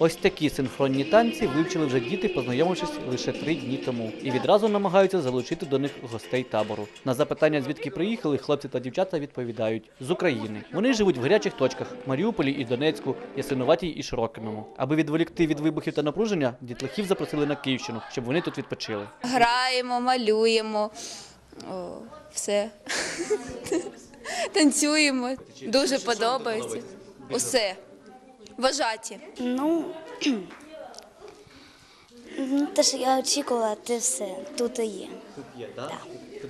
Ось такі синхронні танці вивчили вже діти, познайомившись лише три дні тому, і відразу намагаються залучити до них гостей табору. На запитання, звідки приїхали, хлопці та дівчата відповідають з України. Вони живуть в гарячих точках Маріуполі і Донецьку, Ясинуватій і Широкиному. Аби відволікти від вибухів та напруження, дітлахів запросили на Київщину, щоб вони тут відпочили. Граємо, малюємо, О, все. Танцюємо. Дуже подобається. Усе. Вважаті. Ну, ну, те, що я очікувала, те все тут і є. Тут є, так?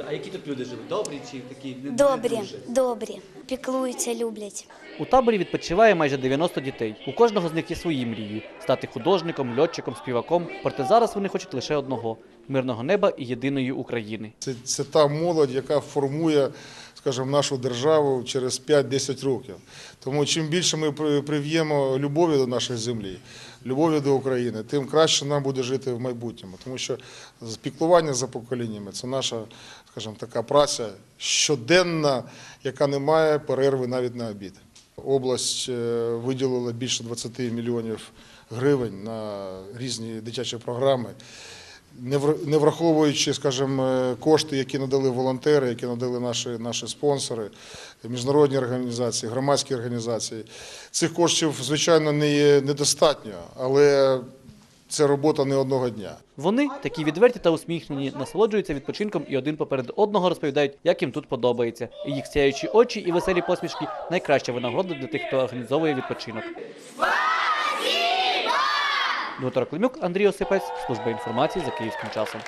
А які тут люди живуть? Добрі чи такі Добрі, добрі, піклуються, люблять. У таборі відпочиває майже 90 дітей. У кожного з них є свої мрії стати художником, льотчиком, співаком. Проте зараз вони хочуть лише одного мирного неба і єдиної України. Це, це та молодь, яка формує, скажімо, нашу державу через 5-10 років. Тому чим більше ми при- прив'ємо любові до нашої землі, любові до України, тим краще нам буде жити в майбутньому. Тому що піклування за поколіннями це наша, скажімо, така праця щоденна, яка не має перерви навіть на обід. Область е, виділила більше 20 мільйонів гривень на різні дитячі програми не вр- враховуючи, скажімо, е, кошти, які надали волонтери, які надали наші, наші спонсори, міжнародні організації, громадські організації. Цих коштів, звичайно, не є недостатньо, але це робота не одного дня. Вони такі відверті та усміхнені, насолоджуються відпочинком і один поперед одного розповідають, як їм тут подобається. І їх сяючі очі і веселі посмішки найкраща винагорода для тих, хто організовує відпочинок. Дмитро Климюк, Андрій Осипець, служба інформації за київським часом.